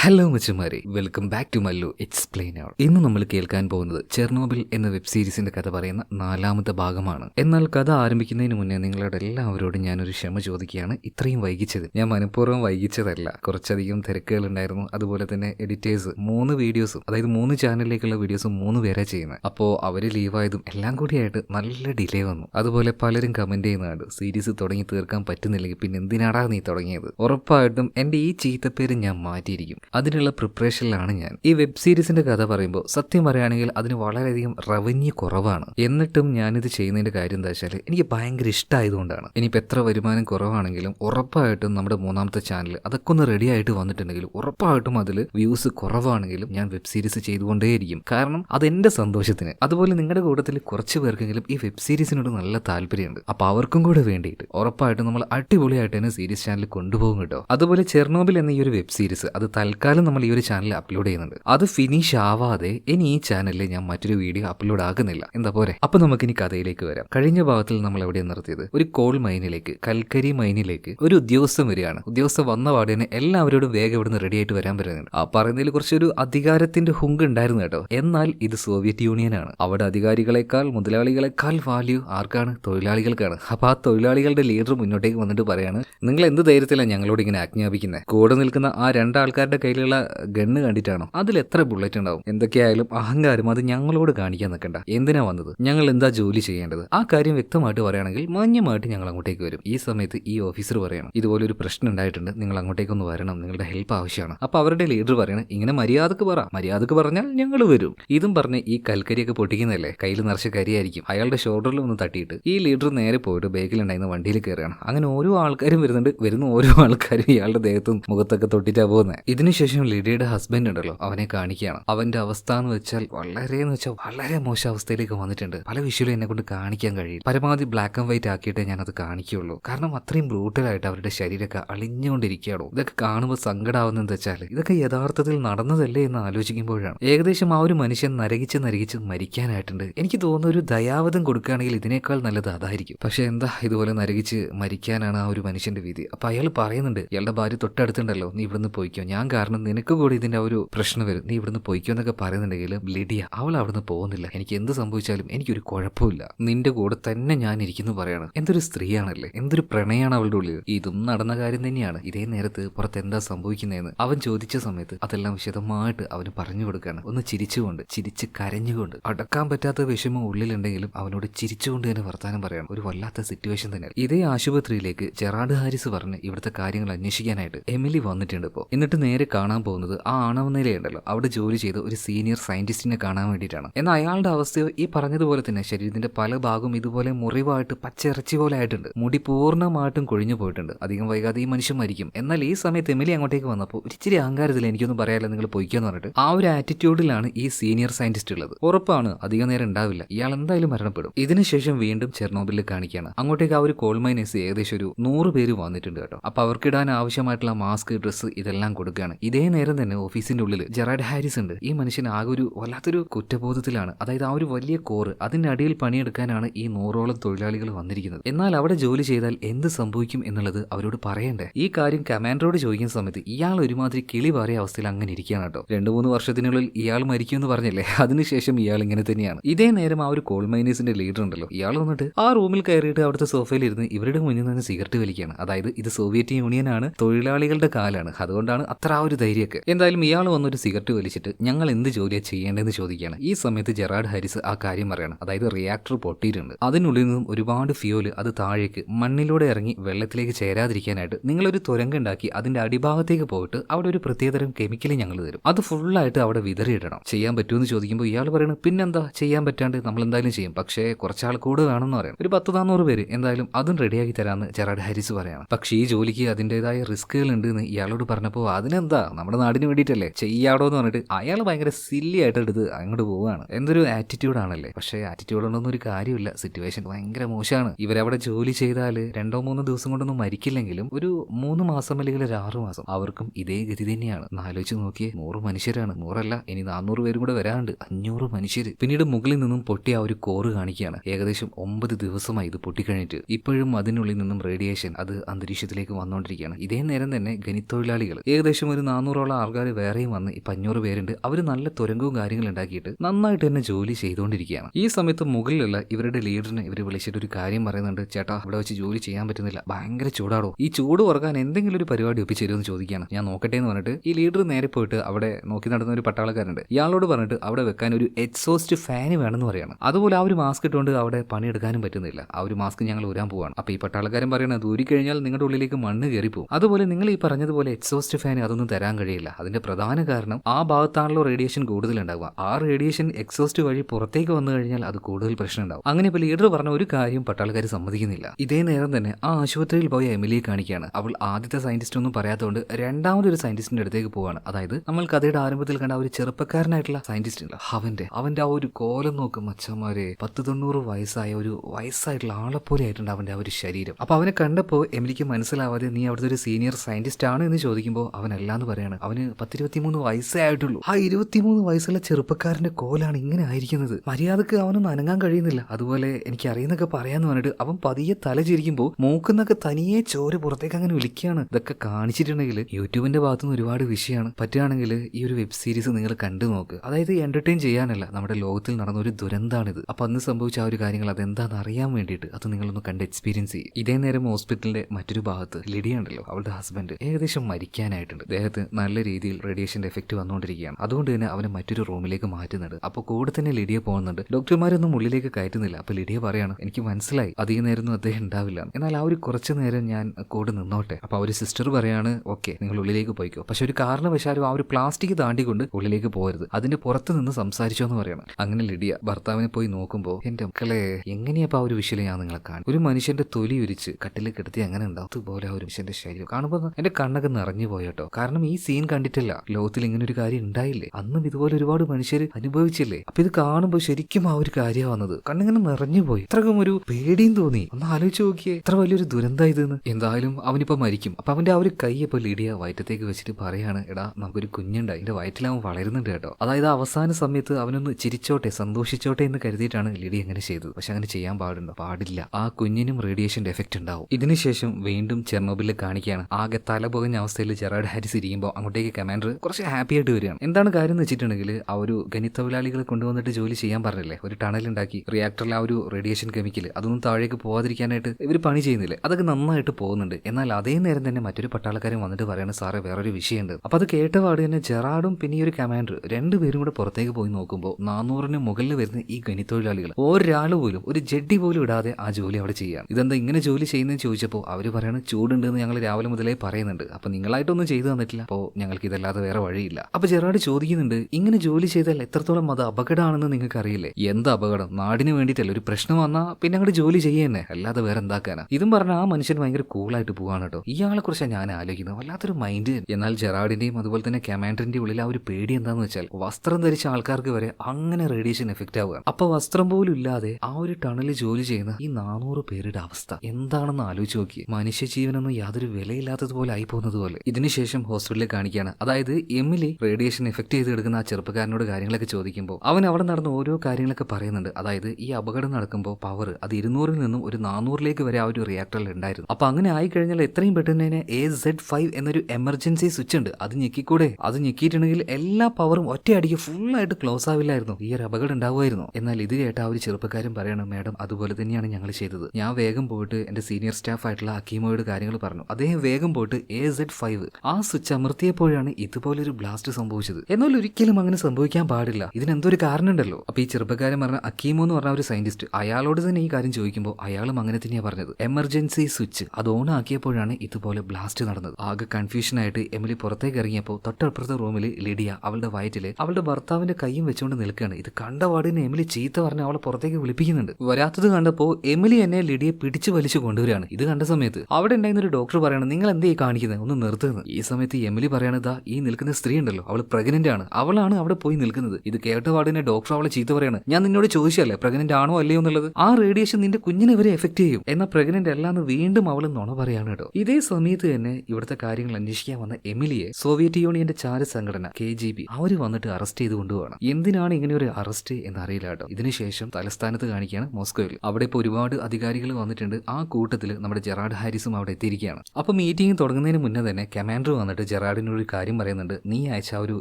Hello മച്ചുമാരെ welcome back to Mallu explain out ഇന്ന് നമ്മൾ കേൾക്കാൻ പോകുന്നത് ചെർണോബിൽ എന്ന വെബ് സീരീസിന്റെ കഥ പറയുന്ന നാലാമത്തെ ഭാഗമാണ്. എന്നാൽ കഥ ആരംഭിക്കുന്നതിന് മുന്നേ നിങ്ങളുടെ എല്ലാവരോടും ഞാനൊരു ക്ഷമ ചോദിക്കുകയാണ്. ഇത്രയും വൈകിച്ചത്. ഞാൻ മനഃപൂർവം വൈകിച്ചതല്ല. കുറച്ചധികം തിരക്കുകൾ ഉണ്ടായിരുന്നു അതുപോലെ തന്നെ എഡിറ്റേഴ്സ് മൂന്ന് വീഡിയോസും അതായത് മൂന്ന് ചാനലിലേക്കുള്ള വീഡിയോസും മൂന്ന് പേരാ ചെയ്യുന്നത്. അപ്പോൾ അവർ ലീവായതും എല്ലാം കൂടിയായിട്ട് നല്ല ഡിലേ വന്നു. അതുപോലെ പലരും കമന്റ് ചെയ്യുന്നതാണ് സീരീസ് തുടങ്ങി തീർക്കാൻ പറ്റുന്നില്ലെങ്കിൽ പിന്നെ എന്തിനാടാ നീ തുടങ്ങിയത്? ഉറപ്പായിട്ടും എന്റെ ഈ ചീത്തപ്പേര് ഞാൻ മാറ്റിയിരിക്കും. അതിനുള്ള പ്രിപ്പറേഷനിലാണ് ഞാൻ. ഈ വെബ് സീരീസിന്റെ കഥ പറയുമ്പോൾ സത്യം പറയുകയാണെങ്കിൽ അതിന് വളരെയധികം റവന്യൂ കുറവാണ്. എന്നിട്ടും ഞാനിത് ചെയ്യുന്നതിന്റെ കാര്യം എന്താ വെച്ചാൽ എനിക്ക് ഭയങ്കര ഇഷ്ടമായതുകൊണ്ടാണ് ഇനിയിപ്പോൾ എത്ര വരുമാനം കുറവാണെങ്കിലും ഉറപ്പായിട്ടും നമ്മുടെ മൂന്നാമത്തെ ചാനൽ അതൊക്കെ ഒന്ന് റെഡി ആയിട്ട് വന്നിട്ടുണ്ടെങ്കിലും ഉറപ്പായിട്ടും അതിൽ വ്യൂസ് കുറവാണെങ്കിലും ഞാൻ വെബ് സീരീസ് ചെയ്തുകൊണ്ടേയിരിക്കും. കാരണം അത് എന്റെ സന്തോഷത്തിന്. അതുപോലെ നിങ്ങളുടെ കൂട്ടത്തിൽ കുറച്ച് പേർക്കെങ്കിലും ഈ വെബ് സീരീസിനോട് നല്ല താല്പര്യമുണ്ട്. അപ്പോൾ അവർക്കും കൂടെ വേണ്ടിയിട്ട് ഉറപ്പായിട്ടും നമ്മൾ അടിപൊളിയായിട്ട് തന്നെ സീരീസ് ചാനൽ കൊണ്ടുപോകും കേട്ടോ. അതുപോലെ ചെർണോബിൽ എന്ന ഈ ഒരു വെബ് സീരീസ് അത് തൽക്കാലം നമ്മൾ ഈ ഒരു ചാനൽ അപ്ലോഡ് ചെയ്യുന്നുണ്ട്. അത് ഫിനിഷ് ആവാതെ ഇനി ഈ ചാനലിൽ ഞാൻ മറ്റൊരു വീഡിയോ അപ്ലോഡ് ആകുന്നില്ല. എന്താ പോരെ? അപ്പൊ നമുക്ക് ഇനി കഥയിലേക്ക് വരാം. കഴിഞ്ഞ ഭാഗത്തിൽ നമ്മൾ എവിടെ നിർത്തിയത്? ഒരു കോൾ മൈനിലേക്ക് കൽക്കരി മൈനിലേക്ക് ഒരു ഉദ്യോഗസ്ഥൻ വരികയാണ്. ഉദ്യോഗസ്ഥൻ വന്ന പാടിനെ എല്ലാവരോടും വേഗം ഇവിടുന്ന് റെഡി ആയിട്ട് വരാൻ പറയുന്നുണ്ട്. ആ പറയുന്നതിൽ കുറച്ചൊരു അധികാരത്തിന്റെ ഹുങ്ക് ഉണ്ടായിരുന്നു കേട്ടോ. എന്നാൽ ഇത് സോവിയറ്റ് യൂണിയൻ ആണ്. അവിടെ അധികാരികളെക്കാൾ മുതലാളികളെക്കാൾ വാല്യൂ ആർക്കാണ്? തൊഴിലാളികൾക്കാണ്. അപ്പൊ ആ തൊഴിലാളികളുടെ ലീഡർ മുന്നോട്ടേക്ക് വന്നിട്ട് പറയാണ് നിങ്ങൾ എന്ത് ധൈര്യത്തിലാണ് ഞങ്ങളോട് ഇങ്ങനെ ആജ്ഞാപിക്കുന്നത് കൂടെ നിൽക്കുന്ന ആ രണ്ടാൾക്കാരുടെ കയ്യിലുള്ള ഗണ്ണ് കണ്ടിട്ടാണോ? അതിൽ എത്ര ബുള്ളറ്റ് ഉണ്ടാവും? എന്തൊക്കെയായാലും അഹങ്കാരം അത് ഞങ്ങളോട് കാണിക്കാൻ നിൽക്കണ്ട. എന്തിനാ വന്നത്? ഞങ്ങൾ എന്താ ജോലി ചെയ്യേണ്ടത്? ആ കാര്യം വ്യക്തമായിട്ട് പറയുകയാണെങ്കിൽ മാന്യമായിട്ട് ഞങ്ങൾ അങ്ങോട്ടേക്ക് വരും. ഈ സമയത്ത് ഈ ഓഫീസർ പറയണം. ഇതുപോലെ ഒരു പ്രശ്നം ഉണ്ടായിട്ടുണ്ട്. നിങ്ങൾ അങ്ങോട്ടേക്ക് ഒന്ന് വരണം. നിങ്ങളുടെ ഹെൽപ്പ് ആവശ്യമാണ്. അപ്പൊ അവരുടെ ലീഡർ പറയണം. ഇങ്ങനെ മര്യാദയ്ക്ക് പറ. മര്യാദയ്ക്ക് പറഞ്ഞാൽ ഞങ്ങൾ വരും. ഇതും പറഞ്ഞ് ഈ കൽക്കരിയൊക്കെ പൊട്ടിക്കുന്നതല്ലേ? കയ്യിൽ നിറച്ച കരിയായിരിക്കും. അയാളുടെ ഷോൾഡറിൽ ഒന്ന് തട്ടിയിട്ട് ഈ ലീഡർ നേരെ പോയിട്ട് ബേക്കിലുണ്ടായിരുന്ന വണ്ടിയിൽ കയറുകയാണ് അങ്ങനെ ഓരോ ആൾക്കാരും വരുന്നുണ്ട്. വരുന്ന ഓരോ ആൾക്കാരും ഇയാളുടെ ദേഹത്തും മുഖത്തൊക്കെ തൊട്ടിട്ടാ പോകുന്നത് ഇതിനുശേഷം ലിഡിയുടെ ഹസ്ബൻഡ് ഉണ്ടല്ലോ അവനെ കാണിക്കുകയാണ്. അവന്റെ അവസ്ഥ എന്ന് വെച്ചാൽ വളരെ എന്ന് വെച്ചാൽ വളരെ മോശം അവസ്ഥയിലേക്ക് വന്നിട്ടുണ്ട്. പല വിഷ്വലും എന്നെ കൊണ്ട് കാണിക്കാൻ കഴിയും പരമാവധി ബ്ലാക്ക് ആൻഡ് വൈറ്റ് ആക്കിയിട്ടേ ഞാൻ അത് കാണിക്കുകയുള്ളൂ. കാരണം അത്രയും ബ്രൂട്ടലായിട്ട് അവരുടെ ശരീരമൊക്കെ അളിഞ്ഞുകൊണ്ടിരിക്കുകയാണോ? ഇതൊക്കെ കാണുമ്പോൾ സങ്കടമാവുന്നത് വെച്ചാൽ ഇതൊക്കെ യഥാർത്ഥത്തിൽ നടന്നതല്ലേ എന്ന് ആലോചിക്കുമ്പോഴാണ്. ഏകദേശം ആ ഒരു മനുഷ്യൻ നരകിച്ച് നരകിച്ച് മരിക്കാനായിട്ടുണ്ട്. എനിക്ക് തോന്നുന്ന ഒരു ദയാവധം കൊടുക്കുകയാണെങ്കിൽ ഇതിനേക്കാൾ നല്ലത് അതായിരിക്കും. പക്ഷെ എന്താ ഇതുപോലെ നരകിച്ച് മരിക്കാനാണ് ആ ഒരു മനുഷ്യന്റെ വിധി? അപ്പൊ അയാൾ പറയുന്നുണ്ട് ഇയാളുടെ ഭാര്യ തൊട്ടടുത്തുണ്ടല്ലോ നീ ഇവിടുന്ന് പോയിക്കോ. ഞാൻ നിനക്ക് കൂടി ഇതിന്റെ ഒരു പ്രശ്നം വരും. നീ ഇവിടുന്ന് പോയിക്കോ എന്നൊക്കെ പറയുന്നുണ്ടെങ്കിൽ ലിഡിയ അവൾ അവിടുന്ന് പോകുന്നില്ല. എനിക്ക് എന്ത് സംഭവിച്ചാലും എനിക്കൊരു കുഴപ്പമില്ല. നിന്റെ കൂടെ തന്നെ ഞാൻ ഇരിക്കുന്നു പറയാണ്. എന്തൊരു സ്ത്രീയാണല്ലേ. എന്തൊരു പ്രണയാണ് അവളുടെ ഉള്ളിൽ. ഇതും നടന്ന കാര്യം തന്നെയാണ്. ഇതേ നേരത്ത് പുറത്ത് എന്താ സംഭവിക്കുന്നതെന്ന് അവൻ ചോദിച്ച സമയത്ത് അതെല്ലാം വിശദമായിട്ട് അവന് പറഞ്ഞു കൊടുക്കുകയാണ്. ഒന്ന് ചിരിച്ചുകൊണ്ട് ചിരിച്ച് കരഞ്ഞുകൊണ്ട്. അടക്കാൻ പറ്റാത്ത വിഷമം ഉള്ളിലുണ്ടെങ്കിലും അവനോട് ചിരിച്ചുകൊണ്ട് തന്നെ വർത്താനം പറയണം. ഒരു വല്ലാത്ത സിറ്റുവേഷൻ തന്നെയാണ്. ഇതേ ആശുപത്രിയിലേക്ക് ജെറാഡ് ഹാരിസ് പറഞ്ഞ് ഇവിടുത്തെ കാര്യങ്ങൾ അന്വേഷിക്കാനായിട്ട് എമിലി വന്നിട്ടുണ്ട് ഇപ്പോൾ എന്നിട്ട് നേരെ കാണാൻ പോകുന്നത് ആ ആണവ നിലയുണ്ടല്ലോ. അവിടെ ജോലി ചെയ്ത ഒരു സീനിയർ സയന്റിസ്റ്റിനെ കാണാൻ വേണ്ടിയിട്ടാണ്. എന്നാൽ അയാളുടെ അവസ്ഥയോ ഈ പറഞ്ഞതുപോലെ തന്നെ ശരീരത്തിന്റെ പല ഭാഗവും ഇതുപോലെ മുറിവായിട്ട് പച്ചിറച്ചി പോലെ ആയിട്ടുണ്ട്. മുടി പൂർണമായിട്ടും കൊഴിഞ്ഞു പോയിട്ടുണ്ട്. അധികം വൈകാതെ ഈ മനുഷ്യൻ മരിക്കും. എന്നാൽ ഈ സമയത്ത് എമിലി അങ്ങോട്ടേക്ക് വന്നപ്പോൾ ഇച്ചിരി അഹങ്കാരത്തിൽ എനിക്കൊന്നും പറയാല്ല നിങ്ങൾ പൊയ്ക്കാന്ന് പറഞ്ഞിട്ട് ആ ഒരു ആറ്റിറ്റ്യൂഡിലാണ് ഈ സീനിയർ സയന്റിസ്റ്റ് ഉള്ളത്. ഉറപ്പാണ് അധികം നേരം ഉണ്ടാവില്ല. ഇയാൾ എന്തായാലും മരണപ്പെടും. ഇതിനുശേഷം വീണ്ടും ചെർണോബിലിൽ കാണിക്കുകയാണ്. അങ്ങോട്ടേക്ക് ആ ഒരു കോൾമൈനേഴ്സ് ഏകദേശം ഒരു നൂറ് പേര് വന്നിട്ടുണ്ട് കേട്ടോ. അപ്പൊ അവർക്കിടാൻ ആവശ്യമായിട്ടുള്ള മാസ്ക് ഡ്രസ്സ് ഇതെല്ലാം കൊടുക്കുകയാണ്. ഇതേ നേരം തന്നെ ഓഫീസിന്റെ ഉള്ളിൽ ജെറാഡ് ഹാരിസ് ഉണ്ട്. ഈ മനുഷ്യൻ ആകെ ഒരു വല്ലാത്തൊരു കുറ്റബോധത്തിലാണ്. അതായത് ആ ഒരു വലിയ കോറ് അതിന്റെ അടിയിൽ പണിയെടുക്കാനാണ് ഈ നൂറോളം തൊഴിലാളികൾ വന്നിരിക്കുന്നത്. എന്നാൽ അവിടെ ജോലി ചെയ്താൽ എന്ത് സംഭവിക്കും എന്നുള്ളത് അവരോട് പറയണ്ടേ? ഈ കാര്യം കമാൻഡറോട് ചോദിക്കുന്ന സമയത്ത് ഇയാൾ ഒരുമാതിരി കിളി പാറിയ അവസ്ഥയിൽ അങ്ങനെ ഇരിക്കുകയാണ് കേട്ടോ. രണ്ടു മൂന്ന് വർഷത്തിനുള്ളിൽ ഇയാൾ മരിക്കുമെന്ന് പറഞ്ഞില്ലേ? അതിനുശേഷം ഇയാൾ ഇങ്ങനെ തന്നെയാണ്. ഇതേ നേരം ആ ഒരു കോൾ മൈനേഴ്സിന്റെ ലീഡർ ഉണ്ടല്ലോ. ഇയാൾ വന്നിട്ട് ആ റൂമിൽ കയറിയിട്ട് അവിടുത്തെ സോഫയിൽ ഇരുന്ന് ഇവരുടെ മുന്നിൽ നിന്ന് സിഗരറ്റ് വലിക്കുകയാണ്. അതായത് ഇത് സോവിയറ്റ് യൂണിയൻ ആണ് തൊഴിലാളികളുടെ കാലാണ്. അതുകൊണ്ടാണ് അത്ര ആ ഒരു ധൈര്യമൊക്കെ. എന്തായാലും ഇയാൾ വന്നൊരു സിഗരറ്റ് വലിച്ചിട്ട് ഞങ്ങൾ എന്ത് ജോലിയാണ് ചെയ്യേണ്ടതെന്ന് ചോദിക്കുകയാണ്. ഈ സമയത്ത് ജെറാഡ് ഹാരിസ് ആ കാര്യം പറയണം. അതായത് റിയാക്ടർ പൊട്ടിയിട്ടുണ്ട്. അതിനുള്ളിൽ നിന്നും ഒരുപാട് ഫ്യൂൽ അത് താഴേക്ക് മണ്ണിലൂടെ ഇറങ്ങി വെള്ളത്തിലേക്ക് ചേരാതിരിക്കാനായിട്ട് നിങ്ങളൊരു തുരങ്കുണ്ടാക്കി അതിന്റെ അടിഭാഗത്തേക്ക് പോയിട്ട് അവിടെ ഒരു പ്രത്യേകതരം കെമിക്കൽ ഞങ്ങൾ തരും. അത് ഫുള്ളായിട്ട് അവിടെ വിതറിയിടണം. ചെയ്യാൻ പറ്റുമെന്ന് ചോദിക്കുമ്പോൾ ഇയാൾ പറയുന്നത് പിന്നെന്താ? ചെയ്യാൻ പറ്റാണ്ട് നമ്മൾ എന്തായാലും ചെയ്യും. പക്ഷേ കുറച്ചാൾ കൂടെ വേണമെന്ന് പറയാം ഒരു പത്ത് നാനൂറ് പേര് എന്തായാലും അതും റെഡിയാക്കി തരാമെന്ന് ജെറാഡ് ഹാരിസ് പറയണം. പക്ഷേ ഈ ജോലിക്ക് അതിന്റെതായ റിസ്കുകൾ ഉണ്ട് എന്ന് ഇയാളോട് പറഞ്ഞപ്പോൾ അതിനെന്താ നമ്മുടെ നാടിന് വേണ്ടിയിട്ടല്ലേ. ചെയ്യാടോ എന്ന് പറഞ്ഞിട്ട് അയാൾ ഭയങ്കര സില്ലി ആയിട്ട് എടുത്ത് അങ്ങോട്ട് പോവുകയാണ് എന്തൊരു ആറ്റിറ്റ്യൂഡ് ആണല്ലേ. പക്ഷേ ആറ്റിറ്റ്യൂഡ് ഉണ്ടൊന്നും ഒരു കാര്യമില്ല. സിറ്റുവേഷൻ ഭയങ്കര മോശമാണ്. ഇവരവിടെ ജോലി ചെയ്താൽ രണ്ടോ മൂന്നോ ദിവസം കൊണ്ടൊന്നും മരിക്കില്ലെങ്കിലും ഒരു മൂന്ന് മാസം അല്ലെങ്കിൽ ഒരു ആറ് മാസം അവർക്കും ഇതേ ഗതി തന്നെയാണ്. ആലോചിച്ച് നോക്കിയേ. നൂറ് മനുഷ്യരാണ്. നൂറല്ല. ഇനി നാനൂറ് പേരും കൂടെ വരാണ്ട് അഞ്ഞൂറ് മനുഷ്യർ പിന്നീട് മുകളിൽ നിന്നും പൊട്ടി ആ ഒരു കോറ് കാണിക്കുകയാണ്. ഏകദേശം ഒമ്പത് ദിവസമായി ഇത് പൊട്ടിക്കഴിഞ്ഞിട്ട്. ഇപ്പോഴും അതിനുള്ളിൽ നിന്നും റേഡിയേഷൻ അത് അന്തരീക്ഷത്തിലേക്ക് വന്നുകൊണ്ടിരിക്കുകയാണ് ഇതേ നേരം തന്നെ ഖനിത്തൊഴിലാളികൾ. ഏകദേശം ഒരു നാനൂറോളം ആൾക്കാർ വേറെയും വന്ന് ഇപ്പൊ അഞ്ഞൂറ് പേരുണ്ട്. അവർ നല്ല തുരങ്കവും കാര്യങ്ങളും ഉണ്ടാക്കിയിട്ട് നന്നായിട്ട് തന്നെ ജോലി ചെയ്തുകൊണ്ടിരിക്കുകയാണ്. ഈ സമയത്ത് മുകളിലുള്ള ഇവരുടെ ലീഡറിനെ ഇവർ വിളിച്ചിട്ട് ഒരു കാര്യം പറയുന്നുണ്ട്. ചേട്ടാ അവിടെ വെച്ച് ജോലി ചെയ്യാൻ പറ്റുന്നില്ല. ഭയങ്കര ചൂടാടോ. ഈ ചൂട് കുറയ്ക്കാൻ എന്തെങ്കിലും ഒരു പരിപാടി ഒപ്പിച്ചേരുമെന്ന് ചോദിക്കുകയാണ്. ഞാൻ നോക്കട്ടെ എന്ന് പറഞ്ഞിട്ട് ഈ ലീഡർ നേരെ പോയിട്ട് അവിടെ നോക്കി നടന്ന ഒരു പട്ടാളക്കാരുണ്ട് ഇയാളോട് പറഞ്ഞിട്ട് അവിടെ വെക്കാൻ ഒരു എക്സോസ്റ്റ് ഫാന് വേണമെന്ന് പറയാണ്. അതുപോലെ ആ ഒരു മാസ്ക് ഇട്ടുകൊണ്ട് അവിടെ പണിയെടുക്കാനും പറ്റുന്നില്ല. ആ ഒരു മാസ്ക് ഞങ്ങൾ ഊരാൻ പോവാണ്. അപ്പൊ ഈ പട്ടാളക്കാരൻ പറയുന്നത് ഊരി കഴിഞ്ഞാൽ നിങ്ങളുടെ ഉള്ളിലേക്ക് മണ്ണ് കയറിപ്പോകും അതുപോലെ നിങ്ങൾ ഈ പറഞ്ഞതുപോലെ എക്സോസ്റ്റ് ഫാൻ അതൊന്നും തരാൻ കഴിയില്ല. അതിന്റെ പ്രധാന കാരണം ആ ഭാഗത്താണല്ലോ റേഡിയേഷൻ കൂടുതൽ ഉണ്ടാവുക ആ റേഡിയേഷൻ എക്സോസ്റ്റ് വഴി പുറത്തേക്ക് വന്നു കഴിഞ്ഞാൽ അത് കൂടുതൽ പ്രശ്നം ഉണ്ടാവും അങ്ങനെ ഇപ്പോൾ ലീഡർ പറഞ്ഞ ഒരു കാര്യം പട്ടാളക്കാർ സമ്മതിക്കുന്നില്ല. ഇതേ നേരം തന്നെ ആ ആശുപത്രിയിൽ പോയ എമിലിയെ കാണിക്കുകയാണ്. അവൾ ആദ്യത്തെ സയന്റിസ്റ്റ് ഒന്നും പറയാത്തതുകൊണ്ട് രണ്ടാമതൊരു സയന്റിസ്റ്റിന്റെ അടുത്തേക്ക് പോവാണ്. അതായത് നമ്മൾ കഥയുടെ ആരംഭത്തിൽ കണ്ട ഒരു ചെറുപ്പക്കാരനായിട്ടുള്ള സയന്റിസ്റ്റ് ഉണ്ട് അവന്റെ അവന്റെ ആ ഒരു കോലം നോക്കും മച്ചന്മാരെ. പത്ത് തൊണ്ണൂറ് വയസ്സായ ഒരു വയസ്സായിട്ടുള്ള ആളെ പോലെ ആയിട്ടുണ്ട് അവന്റെ ആ ഒരു ശരീരം. അപ്പൊ അവനെ കണ്ടപ്പോൾ എമിലിക്ക് മനസ്സിലാവാതെ നീ അവിടുത്തെ ഒരു സീനിയർ സയന്റിസ്റ്റ് ആണ് എന്ന് ചോദിക്കുമ്പോൾ അവൻ അല്ലാന്ന് പറയാണ്. അവന് പത്തിരുപത്തിമൂന്ന് വയസ്സേ ആയിട്ടുള്ളൂ. ആ ഇരുപത്തിമൂന്ന് വയസ്സുള്ള ചെറുപ്പക്കാരന്റെ കോലാണ് ഇങ്ങനെ ആയിരിക്കുന്നത്. മര്യാദയ്ക്ക് അവനൊന്നും അനങ്ങാൻ കഴിയുന്നില്ല. അതുപോലെ എനിക്ക് അറിയുന്നൊക്കെ പറയാന്ന് പറഞ്ഞിട്ട് അവൻ പതിയെ തല ചിരിക്കുമ്പോൾ മൂക്കുന്നൊക്കെ തനിയെ ചോര പുറത്തേക്ക് അങ്ങനെ വിളിക്കുകയാണ്. ഇതൊക്കെ കാണിച്ചിട്ടുണ്ടെങ്കിൽ യൂട്യൂബിന്റെ ഭാഗത്തുനിന്ന് ഒരുപാട് വിഷയമാണ്. പറ്റുകയാണെങ്കിൽ ഈ ഒരു വെബ് സീരീസ് നിങ്ങൾ കണ്ടു നോക്ക്. അതായത് എന്റർടൈൻ ചെയ്യാനല്ല നമ്മുടെ ലോകത്തിൽ നടന്ന ഒരു ദുരന്തമാണിത് അപ്പൊ അന്ന് സംഭവിച്ച ആ ഒരു കാര്യങ്ങൾ അതെന്താണെന്ന് അറിയാൻ വേണ്ടിയിട്ട് അത് നിങ്ങളൊന്ന് കണ്ട് എക്സ്പീരിയൻസ് ചെയ്യും. ഇതേ നേരം ഹോസ്പിറ്റലിന്റെ മറ്റൊരു ഭാഗത്ത് ലിഡിയ ഉണ്ടല്ലോ അവളുടെ ഹസ്ബൻഡ് ഏകദേശം മരിക്കാനായിട്ടുണ്ട്. അദ്ദേഹത്തിന് നല്ല രീതിയിൽ റേഡിയേഷന്റെ എഫക്റ്റ് വന്നുകൊണ്ടിരിക്കുകയാണ്. അതുകൊണ്ട് തന്നെ അവനെ മറ്റൊരു റൂമിലേക്ക് മാറ്റുന്നുണ്ട്. അപ്പോൾ കൂടെ തന്നെ ലിഡിയ പോകുന്നുണ്ട്. ഡോക്ടർമാരൊന്നും ഉള്ളിലേക്ക് കയറ്റുന്നില്ല. അപ്പോൾ ലിഡിയ പറയാണ് എനിക്ക് മനസ്സിലായി. അധികം നേരമൊന്നും അദ്ദേഹം ഉണ്ടാവില്ല. എന്നാൽ ആ ഒരു കുറച്ച് നേരം ഞാൻ കൂടെ നിന്നോട്ടെ. അപ്പോൾ ഒരു സിസ്റ്റർ പറയാണ് ഓക്കെ നിങ്ങൾ ഉള്ളിലേക്ക് പോയിക്കോ. പക്ഷെ ഒരു കാരണവശാലും ആ ഒരു പ്ലാസ്റ്റിക് താണ്ടിക്കൊണ്ട് ഉള്ളിലേക്ക് പോകരുത്. അതിന്റെ പുറത്ത് നിന്ന് സംസാരിച്ചോ എന്ന് പറയണം. അങ്ങനെ ലിഡിയ ഭർത്താവിനെ പോയി നോക്കുമ്പോൾ എന്റെ മക്കളെ എങ്ങനെയാ ആ ഒരു വിഷയം ഞാൻ നിങ്ങളെ കാണും ഒരു മനുഷ്യന്റെ തൊലി ഉരിച്ച് കട്ടിൽ കിടത്തി അങ്ങനെ ഉണ്ടാവും അതുപോലെ ആ ഒരു മനുഷ്യന്റെ ശരീരം കാണുമ്പോൾ എന്റെ കണ്ണൊക്കെ നിറഞ്ഞു പോയോട്ടോ കാരണം സീൻ കണ്ടിട്ടില്ല. ലോകത്തിൽ ഇങ്ങനെ ഒരു കാര്യം ഉണ്ടായില്ലേ? അന്നും ഇതുപോലെ ഒരുപാട് മനുഷ്യർ അനുഭവിച്ചില്ലേ? അപ്പൊ ഇത് കാണുമ്പോൾ ശരിക്കും ആ ഒരു കാര്യമാണ് വന്നത്. കണ്ണിങ്ങനെ നിറഞ്ഞു പോയി. ഇത്രക്കും ഒരു പേടിയും തോന്നി. ഒന്ന് ആലോചിച്ച് നോക്കിയേ. ഇത്ര വലിയൊരു ദുരന്തം ഇതെന്ന് എന്തായാലും അവനിപ്പോ മരിക്കും. അപ്പൊ അവന്റെ ആ ഒരു കൈ ഇപ്പൊ ലീഡിയ വയറ്റത്തേക്ക് വെച്ചിട്ട് പറയാണ് എടാ നമുക്കൊരു കുഞ്ഞുണ്ടായി എന്റെ വയറ്റിൽ അവൻ വളരുന്നുണ്ട് കേട്ടോ. അതായത് അവസാന സമയത്ത് അവനൊന്ന് ചിരിച്ചോട്ടെ സന്തോഷിച്ചോട്ടെ എന്ന് കരുതിയിട്ടാണ് ലിഡി അങ്ങനെ ചെയ്തത്. പക്ഷെ അങ്ങനെ ചെയ്യാൻ പാടുണ്ടോ പാടില്ല. ആ കുഞ്ഞിനും റേഡിയേഷന്റെ എഫക്ട് ഉണ്ടാവും. ഇതിനുശേഷം വീണ്ടും ചെർണോബിലെ കാണിക്കുകയാണ്. ആകെ തല പുകഞ്ഞ അവസ്ഥയിൽ ജെറാഡ് ഹാരിസ് ഇരിക്കുമ്പോൾ അങ്ങോട്ടേക്ക് കമാൻഡർ കുറച്ച് ഹാപ്പി ആയിട്ട് വരികയാണ്. എന്താണ് കാര്യം എന്ന് വെച്ചിട്ടുണ്ടെങ്കിൽ ആ ഒരു ഖനിത്തൊഴിലാളികളെ കൊണ്ടുവന്നിട്ട് ജോലി ചെയ്യാൻ പറഞ്ഞില്ലേ? ഒരു ടണൽ ഉണ്ടാക്കി റിയാക്ടറിൽ ആ ഒരു റേഡിയേഷൻ കെമിക്കൽ അതൊന്നും താഴേക്ക് പോകാതിരിക്കാനായിട്ട് ഇവർ പണി ചെയ്യുന്നില്ല? അതൊക്കെ നന്നായിട്ട് പോകുന്നുണ്ട്. എന്നാൽ അതേ നേരം തന്നെ മറ്റൊരു പട്ടാളക്കാരൻ വന്നിട്ട് പറയാണ് സാറേ വേറൊരു വിഷയമുണ്ട്. അപ്പോൾ അത് കേട്ട പാട് തന്നെ ജെറാഡും പിന്നെ ഈ ഒരു കമാൻഡർ രണ്ടുപേരും കൂടെ പുറത്തേക്ക് പോയി നോക്കുമ്പോൾ നാനൂറിന് മുകളിൽ വരുന്ന ഈ ഖനിത്തൊഴിലാളികൾ ഒരാൾ പോലും ഒരു ജഡ്ഡി പോലും ഇടാതെ ആ ജോലി അവിടെ ചെയ്യാം ഇതെന്താ ഇങ്ങനെ ജോലി ചെയ്യുന്നതെന്ന് ചോദിച്ചപ്പോൾ അവർ പറയണ ചൂടുണ്ടെന്ന് ഞങ്ങൾ രാവിലെ മുതലേ പറയുന്നുണ്ട്. അപ്പോൾ നിങ്ങളായിട്ടൊന്നും ചെയ്തു തന്നിട്ടില്ല. അപ്പോൾ ഞങ്ങൾക്ക് ഇതല്ലാതെ വേറെ വഴിയില്ല. അപ്പൊ ജെറാഡ് ചോദിക്കുന്നുണ്ട് ഇങ്ങനെ ജോലി ചെയ്താൽ എത്രത്തോളം അത് അപകടമാണെന്ന് നിങ്ങൾക്ക് അറിയില്ലേ എന്ത് അപകടം? നാടിന് വേണ്ടിയിട്ടല്ല ഒരു പ്രശ്നം വന്നാൽ പിന്നെ അങ്ങോട്ട് ജോലി ചെയ്യുന്നേ. അല്ലാതെ വേറെ എന്താക്കാനാ ഇതും പറഞ്ഞ ആ മനുഷ്യൻ ഭയങ്കര കൂളായിട്ട് പോവാണ് കേട്ടോ. ഇയാളെ കുറിച്ചാണ് ഞാൻ ആലോചിക്കുന്നത് വല്ലാത്തൊരു മൈൻഡ്. എന്നാൽ ജെറാഡിന്റെയും അതുപോലെ തന്നെ കമാൻഡറിന്റെ ഉള്ളിൽ ആ ഒരു പേടി എന്താന്ന് വെച്ചാൽ വസ്ത്രം ധരിച്ച ആൾക്കാർക്ക് വരെ അങ്ങനെ റേഡിയേഷൻ എഫക്റ്റ് ആവുക. അപ്പൊ വസ്ത്രം പോലും ഇല്ലാതെ ആ ഒരു ടണലിൽ ജോലി ചെയ്യുന്ന ഈ നാനൂറ് പേരുടെ അവസ്ഥ എന്താണെന്ന് ആലോചിച്ച് നോക്കി. മനുഷ്യജീവനൊന്നും യാതൊരു വിലയില്ലാത്തതുപോലെ ആയി പോകുന്നത് പോലെ. ഇതിനുശേഷം ഹോസ്പിറ്റലിൽ കാണിക്കുകയാണ് അതായത് എമിലി റേഡിയേഷൻ എഫക്ട് ചെയ്ത് എടുക്കുന്ന ആ ചെറുപ്പക്കാരനോട് കാര്യങ്ങളൊക്കെ ചോദിക്കുമ്പോൾ അവൻ അവിടെ നടന്ന ഓരോ കാര്യങ്ങളൊക്കെ പറയുന്നുണ്ട്. അതായത് ഈ അപകടം നടക്കുമ്പോൾ പവർ അത് ഇരുന്നൂറിൽ നിന്നും ഒരു നാനൂറിലേക്ക് വരെ ആ ഒരു റിയാക്ടറിൽ ഉണ്ടായിരുന്നു. അപ്പൊ അങ്ങനെ ആയി കഴിഞ്ഞാൽ എത്രയും പെട്ടെന്ന് തന്നെ എ സെഡ് ഫൈവ് എന്നൊരു എമർജൻസി സ്വിച്ച് ഉണ്ട്. അത് ഞെക്കിക്കൂടെ? അത് ഞെക്കിയിട്ടുണ്ടെങ്കിൽ എല്ലാ പവറും ഒറ്റയടിക്ക് ഫുൾ ആയിട്ട് ക്ലോസ് ആവില്ലായിരുന്നു. ഈ ഒരു അപകടം ഉണ്ടാവുമായിരുന്നു. എന്നാൽ ഇത് കേട്ട ആ ഒരു ചെറുപ്പക്കാരൻ പറയണം മാഡം അതുപോലെ തന്നെയാണ് ഞങ്ങൾ ചെയ്തത്. ഞാൻ വേഗം പോയിട്ട് എന്റെ സീനിയർ സ്റ്റാഫ് ആയിട്ടുള്ള അക്കീമോയോട് കാര്യങ്ങൾ പറഞ്ഞു. അദ്ദേഹം വേഗം പോയിട്ട് എ സെഡ് ഫൈവ് ആ സ്വിച്ച് അമർത്തിയപ്പോഴാണ് ഇതുപോലൊരു ബ്ലാസ്റ്റ് സംഭവിച്ചത്. എന്നാൽ ഒരിക്കലും അങ്ങനെ സംഭവിക്കാൻ പാടില്ല. ഇതിന് ഒരു കാരണമുണ്ടല്ലോ. അപ്പൊ ഈ ചെറുപ്പക്കാരൻ പറഞ്ഞ അക്കീമോ എന്ന് പറഞ്ഞ ഒരു സയന്റിസ്റ്റ് അയാളോട് തന്നെ ഈ കാര്യം ചോദിക്കുമ്പോൾ അയാളും അങ്ങനെ തന്നെയാണ് പറഞ്ഞത്. എമർജൻസി സ്വിച്ച് അത് ഓൺ ആക്കിയപ്പോഴാണ് ഇതുപോലെ ബ്ലാസ്റ്റ് നടന്നത്. ആകെ കൺഫ്യൂഷൻ ആയിട്ട് എമിലി പുറത്തേക്ക് ഇറങ്ങിയപ്പോൾ തൊട്ടപ്പുറത്തെ റൂമിൽ ലിഡിയ അവളുടെ വയറ്റിൽ അവളുടെ ഭർത്താവിന്റെ കൈയും വെച്ചുകൊണ്ട് നിൽക്കുകയാണ് ഇത് കണ്ട പാടിന് എമിലി ചീത്ത പറഞ്ഞ് അവളെ പുറത്തേക്ക് വിളിപ്പിക്കുന്നുണ്ട്. വരാത്തത് കണ്ടപ്പോൾ എമിലി എന്നെ ലിഡിയെ പിടിച്ചു വലിച്ചു കൊണ്ടുവരികയാണ്. ഇത് കണ്ട സമയത്ത് അവിടെ ഉണ്ടായിരുന്ന ഒരു ഡോക്ടർ പറയണം നിങ്ങൾ എന്തേ കാണിക്കുന്നത് ഒന്ന് നിർത്തുന്നത് ഈ സമയത്ത് എമിലി പറയണതാ ഈ നിൽക്കുന്ന സ്ത്രീ ഉണ്ടല്ലോ അവൾ പ്രഗ്നന്റ് ആണ്. അവളാണ് അവിടെ പോയി നിൽക്കുന്നത്. ഇത് കേട്ട പാടിനെ ഡോക്ടർ അവളെ ചീത്ത പറയാണ്. ഞാൻ നിന്നോട് ചോദിച്ചല്ലേ പ്രഗ്നന്റ് ആണോ അല്ലയോ എന്നുള്ളത്? ആ റേഡിയേഷൻ നിന്റെ കുഞ്ഞിനെ വരെ എഫക്ട് ചെയ്യും. എന്നാൽ പ്രഗ്നന്റ് അല്ലാന്ന് വീണ്ടും അവൾ നുണ പറയാണ് കേട്ടോ. ഇതേ സമയത്ത് തന്നെ ഇവിടുത്തെ കാര്യങ്ങൾ അന്വേഷിക്കാൻ വന്ന എമിലിയെ സോവിയറ്റ് യൂണിയന്റെ ചാര സംഘടന കെ ജി ബി അവർ വന്നിട്ട് അറസ്റ്റ് ചെയ്ത് കൊണ്ടുപോകണം എന്തിനാണ് ഇങ്ങനെ ഒരു അറസ്റ്റ് എന്നറിയില്ല കേട്ടോ. ഇതിനുശേഷം തലസ്ഥാനത്ത് കാണിക്കുകയാണ് മോസ്കോയിൽ. അവിടെ ഇപ്പോൾ ഒരുപാട് അധികാരികൾ വന്നിട്ടുണ്ട്. ആ കൂട്ടത്തിൽ നമ്മുടെ ജെറാഡ് ഹാരിസും അവിടെ എത്തിയിരിക്കുകയാണ്. അപ്പൊ മീറ്റിംഗ് തുടങ്ങുന്നതിന് മുന്നേ തന്നെ കമാൻഡർ വന്നിട്ട് ജെറാഡിനോട് ഒരു കാര്യം പറയുന്നുണ്ട്. നീ അയച്ച ഒരു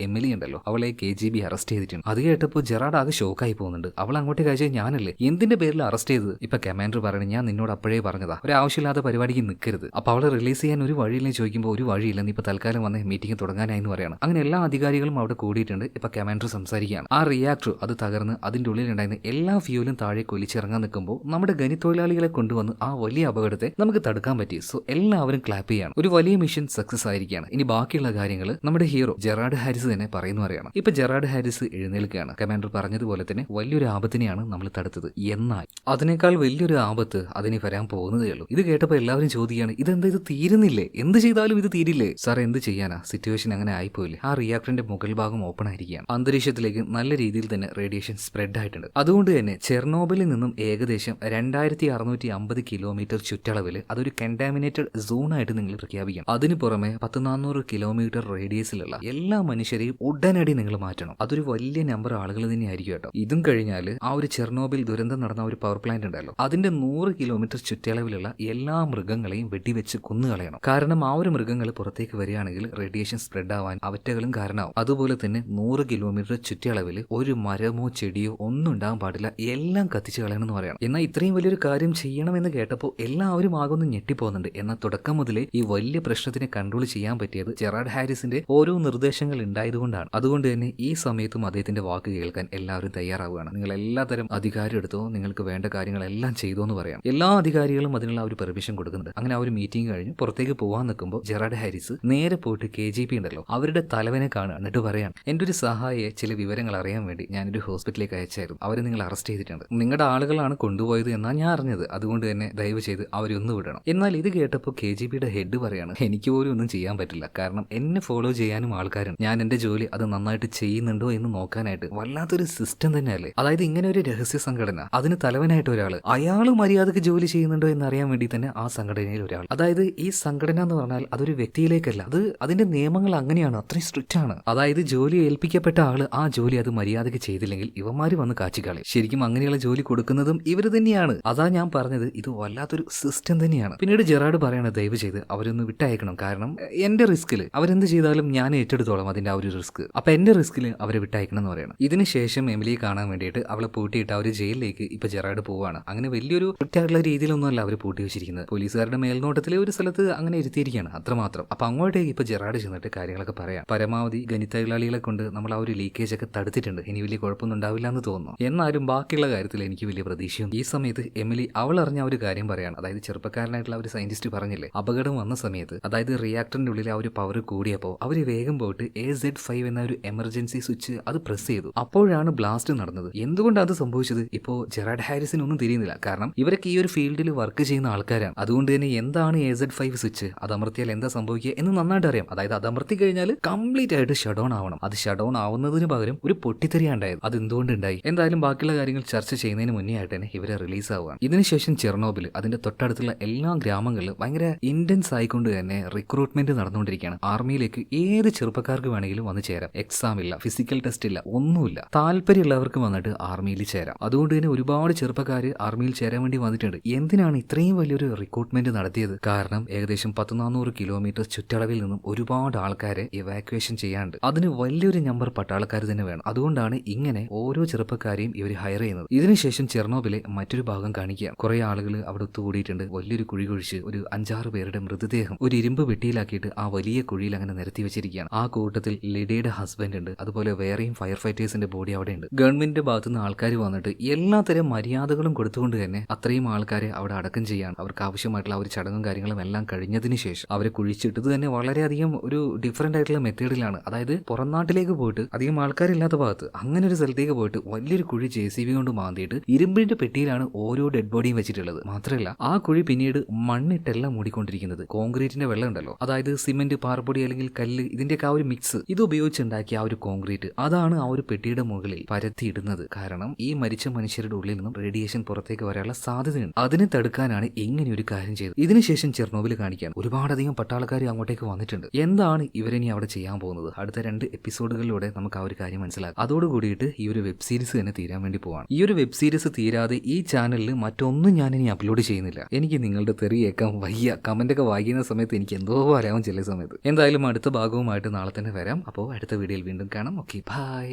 എമിലി ഉണ്ടല്ലോ അവളെ കെ ജി ബി അറസ്റ്റ് ചെയ്തിട്ടുണ്ട്. അത് കേട്ടപ്പോൾ ജെറാഡ് ആകെ ഷോക്കായി പോകുന്നുണ്ട്. അവൾ അങ്ങോട്ടേക്ക് അയച്ചത് ഞാനല്ലേ? എന്തിന്റെ പേരിൽ അറസ്റ്റ് ചെയ്തത്? ഇപ്പൊ കമാൻഡർ പറയുന്നത് ഞാൻ നിന്നോട് അപ്പോഴേ പറഞ്ഞതാ. ഒരു ആവശ്യമില്ലാത്ത പരിപാടിക്ക് നിൽക്കരുത് അപ്പൊ അവളെ റിലീസ് ചെയ്യാൻ ഒരു വഴിയില്ലെന്ന് ചോദിക്കുമ്പോൾ ഒരു വഴിയില്ല. നീ ഇപ്പൊ തൽക്കാലം വന്ന് മീറ്റിംഗ് തുടങ്ങാനായി എന്ന് പറയണം. അങ്ങനെ എല്ലാ അധികാരികളും അവിടെ കൂടിയിട്ടുണ്ട്. ഇപ്പൊ കമാൻഡർ സംസാരിക്കുകയാണ്. ആ റിയാക്ടർ അത് തകർന്ന് അതിന്റെ ഉള്ളിലുണ്ടായിരുന്ന എല്ലാ ഫ്യൂലും താഴെ കൊലിച്ചിറങ്ങാൻ നിൽക്കുമ്പോൾ നമ്മുടെ ഖനിത്തൊഴിലാളികളെ കൊണ്ടുവന്ന് ആ വലിയ അപകടത്തെ നമുക്ക് തടുക്കാൻ പറ്റി. സോ എല്ലാവരും ക്ലാപ്പ് ചെയ്യാണ്. ഒരു വലിയ മിഷൻ സക്സസ് ആയിരിക്കുകയാണ്. ഇനി ബാക്കിയുള്ള കാര്യങ്ങൾ നമ്മുടെ ഹീറോ ജെറാഡ് ഹാരിസ് തന്നെ പറയുന്നു അറിയണം ഇപ്പൊ ജെറാഡ് ഹാരിസ് എഴുന്നേൽക്കുകയാണ്. കമാൻഡർ പറഞ്ഞതുപോലെ തന്നെ വലിയൊരു ആപത്തിനെയാണ് നമ്മൾ തടുത്തത്. എന്നാൽ അതിനേക്കാൾ വലിയൊരു ആപത്ത് അതിന് വരാൻ പോകുന്നതേ ഉള്ളൂ. ഇത് കേട്ടപ്പോൾ എല്ലാവരും ചോദിക്കുകയാണ് ഇതെന്താ ഇത് തീരുന്നില്ലേ? എന്ത് ചെയ്താലും ഇത് തീരില്ലേ? സാർ എന്ത് ചെയ്യാനാ? സിറ്റുവേഷൻ അങ്ങനെ ആയിപ്പോയില്ലേ? ആ റിയാക്ടറിന്റെ മുകൾ ഭാഗം ഓപ്പൺ ആയിരിക്കുകയാണ്. അന്തരീക്ഷത്തിലേക്ക് നല്ല രീതിയിൽ തന്നെ റേഡിയേഷൻ സ്പ്രെഡ് ആയിട്ടുണ്ട്. അതുകൊണ്ട് തന്നെ ചെർണോബിലിൽ നിന്നും ഏകദേശം രണ്ടായിരത്തി അറുന്നൂറ്റി അമ്പത് കിലോമീറ്റർ ചുറ്റളവിൽ അതൊരു കണ്ടാമിനേറ്റഡ് സോൺ ആയിട്ട് നിങ്ങൾ പ്രഖ്യാപിക്കണം. അതിന് പുറമെ പത്ത് നാനൂറ് കിലോമീറ്റർ റേഡിയസിലുള്ള എല്ലാ മനുഷ്യരെയും ഉടനടി നിങ്ങൾ മാറ്റണം. അതൊരു വലിയ നമ്പർ ആളുകൾ തന്നെയായിരിക്കും കേട്ടോ. ഇതും കഴിഞ്ഞാൽ ആ ഒരു ചെർണോബിൽ ദുരന്തം നടന്ന ഒരു പവർ പ്ലാന്റ് ഉണ്ടല്ലോ. അതിന്റെ നൂറ് കിലോമീറ്റർ ചുറ്റളവിലുള്ള എല്ലാ മൃഗങ്ങളെയും വെടിവെച്ച് കൊന്നുകളയണം. കാരണം ആ ഒരു മൃഗങ്ങൾ പുറത്തേക്ക് വരികയാണെങ്കിൽ റേഡിയേഷൻ സ്പ്രെഡ് ആവാൻ അവറ്റകളും കാരണമാവും. അതുപോലെ തന്നെ നൂറ് കിലോമീറ്റർ ചുറ്റളവിൽ ഒരു മരമോ ചെടിയോ ഒന്നും ഉണ്ടാകാൻ പാടില്ല. എല്ലാം കത്തിച്ചു കളയണം എന്ന് പറയണം. എന്നാൽ ഇത്രയും വലിയൊരു കാര്യം ചെയ്യണമെന്ന് കേട്ടപ്പോൾ എല്ലാവരും ആകൊന്ന് ഞെട്ടിപ്പോകുന്നുണ്ട്. എന്നാൽ തുടക്കം മുതലേ ഈ വലിയ പ്രശ്നത്തിനെ കൺട്രോൾ ചെയ്യാൻ പറ്റിയത് ജെറാഡ് ഹാരിസിന്റെ ഓരോ നിർദ്ദേശങ്ങൾ ഉണ്ടായതുകൊണ്ടാണ്. അതുകൊണ്ട് തന്നെ ഈ സമയത്തും അദ്ദേഹത്തിന്റെ വാക്ക് കേൾക്കാൻ എല്ലാവരും തയ്യാറാവുകയാണ്. നിങ്ങൾ എല്ലാതരം അധികാരം എടുത്തോ നിങ്ങൾക്ക് വേണ്ട കാര്യങ്ങളെല്ലാം ചെയ്തോ എന്ന് പറയാം. എല്ലാ അധികാരികളും അതിനുള്ള ഒരു പെർമിഷൻ കൊടുക്കുന്നുണ്ട്. അങ്ങനെ ആ ഒരു മീറ്റിംഗ് കഴിഞ്ഞ് പുറത്തേക്ക് പോകാൻ നിൽക്കുമ്പോൾ ജെറാഡ് ഹാരിസ് നേരെ പോയിട്ട് കെ ജി പി ഉണ്ടല്ലോ. അവരുടെ തലവനെ കാണുക. എന്നിട്ട് പറയാം എന്റെ ഒരു സഹായിയെ ചില വിവരങ്ങൾ അറിയാൻ വേണ്ടി ഞാനൊരു ഹോസ്പിറ്റലിലേക്ക് അയച്ചായിരുന്നു. അവരെ നിങ്ങൾ അറസ്റ്റ് ചെയ്തിട്ടുണ്ട്. നിങ്ങളുടെ ആളുകളാണ് കൊണ്ടുപോയത് എന്നാണ് ഞാൻ അറിഞ്ഞത്. അതുകൊണ്ട് തന്നെ ദയവ് ചെയ്ത് അവരെ ഒന്ന് വിടണം. എന്നാൽ ഇത് കേട്ടപ്പോൾ കെ ജി പിയുടെ ഹെഡ് പറയാണ് എനിക്ക് പോലും ഒന്നും ചെയ്യാൻ പറ്റില്ല. കാരണം എന്നെ ഫോളോ ചെയ്യാനും ആൾക്കാരുണ്ട്. ഞാൻ എന്റെ ജോലി അത് നന്നായിട്ട് ചെയ്യുന്നുണ്ടോ എന്ന് നോക്കാനായിട്ട് വല്ലാത്തൊരു സിസ്റ്റം തന്നെയല്ലേ? അതായത് ഇങ്ങനെ ഒരു രഹസ്യ സംഘടന അതിന് തലവനായിട്ട് ഒരാൾ അയാൾ മര്യാദയ്ക്ക് ജോലി ചെയ്യുന്നുണ്ടോ എന്ന് അറിയാൻ വേണ്ടി തന്നെ ആ സംഘടനയിൽ ഒരാൾ. അതായത് ഈ സംഘടന എന്ന് പറഞ്ഞാൽ അതൊരു വ്യക്തിയിലേക്കല്ല അത് അതിന്റെ നിയമങ്ങൾ അങ്ങനെയാണ് അത്രയും സ്ട്രിക്റ്റ് ആണ്. അതായത് ജോലി ഏൽപ്പിക്കപ്പെട്ട ആൾ ആ ജോലി അത് മര്യാദയ്ക്ക് ചെയ്തില്ലെങ്കിൽ ഇവന്മാര് വന്ന് കാച്ചിക്കളി. ശരിക്കും അങ്ങനെയുള്ള ജോലി കൊടുക്കുന്നതും ഇവർ തന്നെയാണ്. അതാ ഞാൻ പറഞ്ഞത് ഇത് വല്ലാത്തൊരു സിസ്റ്റം തന്നെയാണ്. പിന്നീട് ജെറാഡ് പറയണത് ദയവ് ചെയ്ത് അവരൊന്ന് വിട്ടയക്കണം. കാരണം എന്റെ എന്റെ റിസ്കിൽ അവരെന്ത് ചെയ്താലും ഞാൻ ഏറ്റെടുത്തോളാം അതിന്റെ ആ ഒരു റിസ്ക് അപ്പൊ എന്റെ റിസ്കിൽ അവരെ വിട്ടയക്കണം എന്ന് പറയണം. ഇതിനുശേഷം എമിലിയെ കാണാൻ വേണ്ടിയിട്ട് അവളെ പൂട്ടിയിട്ട് അവർ ജയിലിലേക്ക് ഇപ്പൊ ജെറാഡ് പോവാണ്. അങ്ങനെ വലിയൊരു രീതിയിലൊന്നും രീതിയിലൊന്നുമല്ല അവർ പൂട്ടി വെച്ചിരിക്കുന്നത്. പോലീസുകാരുടെ മേൽനോട്ടത്തിൽ ഒരു സ്ഥലത്ത് അങ്ങനെ ഇരുത്തിയിരിക്കുകയാണ് അത്രമാത്രം അപ്പൊ അങ്ങോട്ടേക്ക് ഇപ്പൊ ജെറാഡ് ചെന്നിട്ട് കാര്യങ്ങളൊക്കെ പറയാം. പരമാവധി ഗണിതകളാളികളെ കൊണ്ട് നമ്മൾ ആ ഒരു ലീക്കേജ് ഒക്കെ തടുത്തിട്ടുണ്ട്. ഇനി വലിയ കുഴപ്പമൊന്നും ഉണ്ടാവില്ല എന്ന് തോന്നുന്നു. എന്നാലും ബാക്കിയുള്ള കാര്യത്തിൽ എനിക്ക് വലിയ പ്രതീക്ഷയും ഈ സമയത്ത് എമിലി അവൾ അറിഞ്ഞ ഒരു കാര്യം പറയാണ്. അതായത് ചെറുപ്പക്കാരനായിട്ടുള്ള ഒരു സയന്റിസ്റ്റ് പറഞ്ഞില്ലേ? അപകടം വന്ന സമയത്ത് അതായത് റിയാക്ടറിന്റെ ഉള്ളിൽ ആ ഒരു പവർ കൂടിയപ്പോൾ അവർ വേഗം പോയിട്ട് എ സെഡ് ഫൈവ് എന്ന ഒരു എമർജൻസി സ്വിച്ച് അത് പ്രസ് ചെയ്തു. അപ്പോഴാണ് ബ്ലാസ്റ്റ് നടന്നത്. എന്തുകൊണ്ടാണ് അത് സംഭവിച്ചത്? ഇപ്പോൾ ജെറാഡ് ഹാരിസിന് ഒന്നും തിരിയുന്നില്ല. കാരണം ഇവരൊക്കെ ഈ ഒരു ഫീൽഡിൽ വർക്ക് ചെയ്യുന്ന ആൾക്കാരാണ്. അതുകൊണ്ട് തന്നെ എന്താണ് എ സെഡ് ഫൈവ് സ്വിച്ച് അത് അമർത്തിയാൽ എന്താ സംഭവിക്കുക എന്ന് നന്നായിട്ട് അറിയാം. അതായത് അത് അമർത്തി കഴിഞ്ഞാൽ കംപ്ലീറ്റ് ആയിട്ട് ഷട്ട് ഡൗൺ ആവണം. അത് ഷട്ട് ഡൗൺ ആവുന്നതിന് പകരം ഒരു പൊട്ടിത്തെറിയാ ഉണ്ടായത് അത് എന്തുകൊണ്ട് ഉണ്ടായി എന്തായാലും ബാക്കിയുള്ള കാര്യങ്ങൾ ചർച്ച ചെയ്യുന്നതിന് മുന്നേ ആയിട്ട് തന്നെ ഇവരെ റിലീസ് ആവുകയാണ്. ഇതിനുശേഷം ചെർണോബിൽ അതിന്റെ തൊട്ടടുത്തുള്ള എല്ലാ ഗ്രാമങ്ങളിലും ഭയങ്കര ഇന്റൻസ് ആയിക്കൊണ്ട് തന്നെ റിക്രൂട്ട്മെന്റ് നടന്നുകൊണ്ടിരിക്കുകയാണ്. ആർമിയിലേക്ക് ഏത് ചെറുപ്പക്കാർക്ക് വേണമെങ്കിലും വന്ന് ചേരാം. എക്സാം ഇല്ല ഫിസിക്കൽ ടെസ്റ്റ് ഇല്ല ഒന്നുമില്ല. താല്പര്യമുള്ളവർക്ക് വന്നിട്ട് ആർമിയിൽ ചേരാം. അതുകൊണ്ട് തന്നെ ഒരുപാട് ചെറുപ്പക്കാർ ആർമിയിൽ ചേരാൻ വേണ്ടി വന്നിട്ടുണ്ട്. എന്തിനാണ് ഇത്രയും വലിയൊരു റിക്രൂട്ട്മെന്റ് നടത്തിയത്? കാരണം ഏകദേശം പത്ത് നാനൂറ് കിലോമീറ്റർ ചുറ്റളവിൽ നിന്നും ഒരുപാട് ആൾക്കാരെ ഇവാക്വേഷൻ ചെയ്യാണ്ട് അതിന് വലിയൊരു നമ്പർ പട്ടാളക്കാർ തന്നെ വേണം. അതുകൊണ്ടാണ് ഇങ്ങനെ ഓരോ ചെറുപ്പക്കാരെയും ഇവർ ഹയർ ചെയ്യുന്നത്. ഇതിനുശേഷം ചെർണോബിലെ മറ്റൊരു ഭാഗം കാണിക്കുക കുറെ ആളുകൾ അവിടെ ഒത്തുകൂടിയിട്ടുണ്ട്. വലിയൊരു കുഴി കുഴിച്ച് ഒരു അഞ്ചാറ് പേരുടെ മൃതദേഹം ഒരു ഇരുമ്പ് പെട്ടിയിലാക്കിയിട്ട് ആ വലിയ കുഴിയിൽ അങ്ങനെ നിരത്തി വെച്ചിരിക്കുകയാണ്. ആ കൂട്ടത്തിൽ ലിഡിയുടെ ഹസ്ബൻഡ് ഉണ്ട്. അതുപോലെ വേറെയും ഫയർ ഫൈറ്റേഴ്സിന്റെ ബോഡി അവിടെ ഉണ്ട്. ഗവൺമെന്റിന്റെ ഭാഗത്തുനിന്ന് ആൾക്കാർ വന്നിട്ട് എല്ലാത്തരം മര്യാദകളും കൊടുത്തുകൊണ്ട് തന്നെ അത്രയും ആൾക്കാരെ അവിടെ അടക്കം ചെയ്യാൻ അവർക്ക് ആവശ്യമായിട്ടുള്ള ഒരു ചടങ്ങും കാര്യങ്ങളും എല്ലാം കഴിഞ്ഞതിന് ശേഷം അവരെ കുഴിച്ചിട്ടത് തന്നെ വളരെയധികം ഒരു ഡിഫറെന്റ് ആയിട്ടുള്ള മെത്തേഡിലാണ് അതായത് പുറം നാട്ടിലേക്ക് പോയിട്ട് അധികം ആൾക്കാരില്ലാത്ത ഭാഗത്ത് അങ്ങനെ ഒരു സ്ഥലത്തേക്ക് പോയിട്ട് വലിയൊരു കുഴി ജെ സി ബി കൊണ്ട് മാന്തിയിട്ട് ഇരുമ്പിന്റെ പെട്ടിയിലാണ് ഓരോ ഡെഡ് ബോഡിയും വെച്ചിട്ടുള്ളത്. മാത്രമല്ല ആ കുഴി പിന്നീട് മണ്ണിട്ടെല്ലാം മൂടിക്കൊണ്ടിരിക്കുന്നത്. കോൺക്രീറ്റിന്റെ വെള്ളം ഉണ്ടല്ലോ. അതായത് സിമെന്റ് പാർപ്പൊടി അല്ലെങ്കിൽ കല്ല് ഇതിന്റെയൊക്കെ ആ ഒരു മിക്സ് ഇത് ഉപയോഗിച്ചുണ്ടാക്കിയ ആ ഒരു കോൺക്രീറ്റ് അതാണ് ആ ഒരു പെട്ടിയുടെ മുകളിൽ പരത്തിയിടുന്നത്. കാരണം ഈ മരിച്ച മനുഷ്യരുടെ ഉള്ളിൽ നിന്നും റേഡിയേഷൻ പുറത്തേക്ക് വരാനുള്ള സാധ്യതയുണ്ട്. അതിനെ തടുക്കാനാണ് ഇങ്ങനെ ഒരു കാര്യം ചെയ്തത്. ഇതിനുശേഷം ചെർണോബിൽ കാണിക്കാൻ ഒരുപാടധികം പട്ടാളക്കാർ അങ്ങോട്ടേക്ക് വന്നിട്ടുണ്ട്. എന്താണ് ഇവരിനി അവിടെ ചെയ്യാൻ പോകുന്നത്? അടുത്ത രണ്ട് എപ്പിസോഡുകളിലൂടെ നമുക്ക് ആ ഒരു കാര്യം മനസ്സിലാക്കാം. അതോടുകൂടിയിട്ട് ഈ ഒരു വെബ് സീരീസ് തന്നെ തീരാൻ വേണ്ടി പോവാണ്. ഈ ഒരു വെബ് സീരീസ് തീരാതെ ഈ ചാനലിൽ മറ്റൊന്നും ഞാൻ ഇനി അപ്ലോഡ് ചെയ്യുന്നില്ല. എനിക്ക് നിങ്ങളുടെ തെറിയേക്കാം വയ്യ കമന്റ് ഒക്കെ വായിക്കുന്ന സമയത്ത് എനിക്ക് എന്തോ വരാവും ചില സമയത്ത്. എന്തായാലും അടുത്ത ഭാഗവുമായിട്ട് നാളെ തന്നെ വരാം. അപ്പോൾ അടുത്ത വീഡിയോയിൽ വീണ്ടും കാണാം. Okay bye